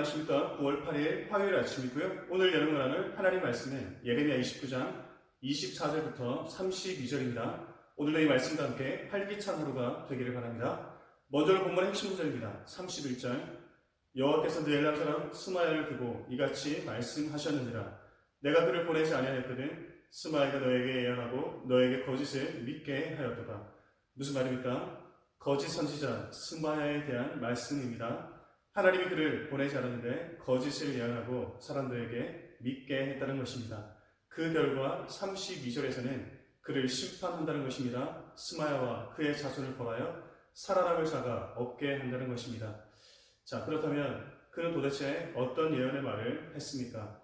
안녕하십니까. 9월 8일 화요일 아침이고요. 오늘 여러분 나눌 하나님 말씀은 예레미야 29장 24절부터 32절입니다. 오늘의 이 말씀과 함께 활기찬 하루가 되기를 바랍니다. 먼저 본문의 핵심 구절입니다. 31절 여호와께서 느엘람 사람 스마야를 두고 이같이 말씀하셨느니라. 내가 그를 보내지 아니하였거든 스마야가 너에게 예언하고 너에게 거짓을 믿게 하였도다. 무슨 말입니까? 거짓 선지자 스마야에 대한 말씀입니다. 하나님이 그를 보내지 않았는데 거짓을 예언하고 사람들에게 믿게 했다는 것입니다. 그 결과 32절에서는 그를 심판한다는 것입니다. 스마야와 그의 자손을 벌하여 살아남을 자가 없게 한다는 것입니다. 자, 그렇다면 그는 도대체 어떤 예언의 말을 했습니까?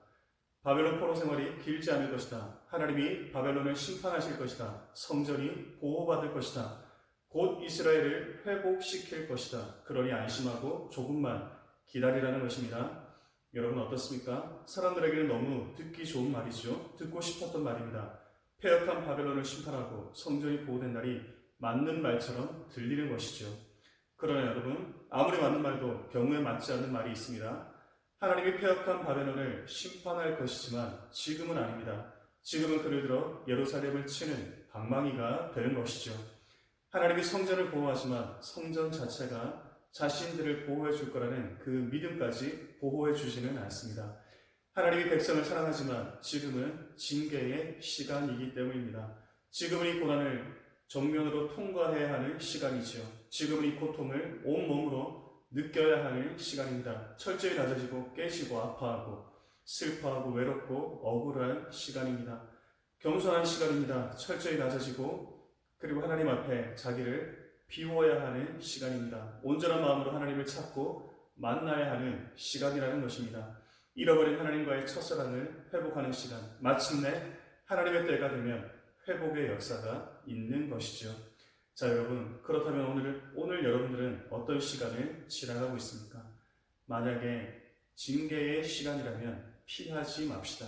바벨론 포로 생활이 길지 않을 것이다. 하나님이 바벨론을 심판하실 것이다. 성전이 보호받을 것이다. 곧 이스라엘을 회복시킬 것이다. 그러니 안심하고 조금만 기다리라는 것입니다. 여러분 어떻습니까? 사람들에게는 너무 듣기 좋은 말이죠. 듣고 싶었던 말입니다. 폐역한 바벨론을 심판하고 성전이 보호된 날이 맞는 말처럼 들리는 것이죠. 그러나 여러분, 아무리 맞는 말도 경우에 맞지 않는 말이 있습니다. 하나님이 폐역한 바벨론을 심판할 것이지만 지금은 아닙니다. 지금은 그를 들어 예루살렘을 치는 방망이가 되는 것이죠. 하나님이 성전을 보호하지만 성전 자체가 자신들을 보호해 줄 거라는 그 믿음까지 보호해 주지는 않습니다. 하나님이 백성을 사랑하지만 지금은 징계의 시간이기 때문입니다. 지금은 이 고난을 정면으로 통과해야 하는 시간이지요. 지금은 이 고통을 온몸으로 느껴야 하는 시간입니다. 철저히 낮아지고 깨지고 아파하고 슬퍼하고 외롭고 억울한 시간입니다. 겸손한 시간입니다. 철저히 낮아지고 그리고 하나님 앞에 자기를 비워야 하는 시간입니다. 온전한 마음으로 하나님을 찾고 만나야 하는 시간이라는 것입니다. 잃어버린 하나님과의 첫사랑을 회복하는 시간. 마침내 하나님의 때가 되면 회복의 역사가 있는 것이죠. 자, 여러분. 그렇다면 오늘, 오늘 여러분들은 어떤 시간을 지나가고 있습니까? 만약에 징계의 시간이라면 피하지 맙시다.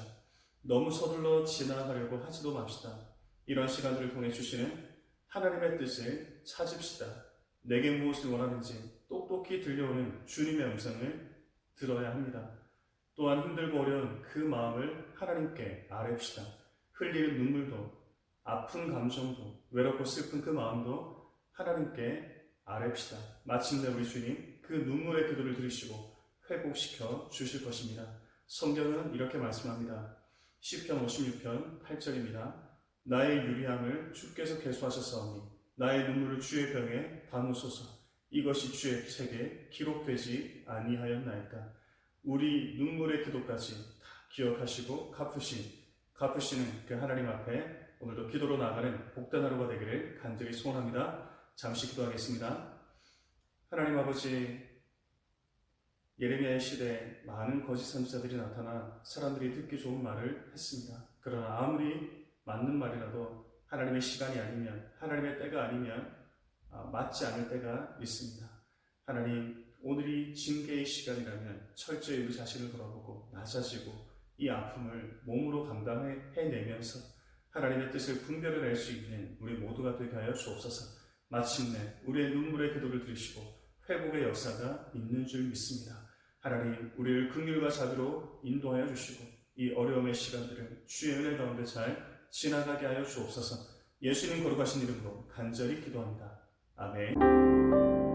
너무 서둘러 지나가려고 하지도 맙시다. 이런 시간들을 통해 주시는 하나님의 뜻을 찾읍시다. 내게 무엇을 원하는지 똑똑히 들려오는 주님의 음성을 들어야 합니다. 또한 힘들고 어려운 그 마음을 하나님께 아뢰읍시다. 흘리는 눈물도, 아픈 감정도, 외롭고 슬픈 그 마음도 하나님께 아뢰읍시다. 마침내 우리 주님 그 눈물의 기도를 들으시고 회복시켜 주실 것입니다. 성경은 이렇게 말씀합니다. 10편 56편 8절입니다. 나의 유리함을 주께서 개수하셨사오니 나의 눈물을 주의 병에 담으소서 이것이 주의 책에 기록되지 아니하였나이까 우리 눈물의 기도까지 다 기억하시고 갚으신 갚으시는 그 하나님 앞에 오늘도 기도로 나가는 복된 하루가 되기를 간절히 소원합니다. 잠시 기도하겠습니다. 하나님 아버지 예레미야의 시대에 많은 거짓 선지자들이 나타나 사람들이 듣기 좋은 말을 했습니다. 그러나 아무리 맞는 말이라도 하나님의 시간이 아니면 하나님의 때가 아니면 아, 맞지 않을 때가 있습니다. 하나님 오늘이 징계의 시간이라면 철저히 우리 자신을 돌아보고 낮아지고 이 아픔을 몸으로 감당해내면서 하나님의 뜻을 분별해낼 수 있는 우리 모두가 되게 하여 주옵소서. 마침내 우리의 눈물의 기도를 들으시고 회복의 역사가 있는 줄 믿습니다. 하나님 우리를 긍휼과 자비로 인도하여 주시고 이 어려움의 시간들을 주의 은혜 가운데 잘 지나가게 하여 주옵소서. 예수님 거룩하신 이름으로 간절히 기도합니다. 아멘.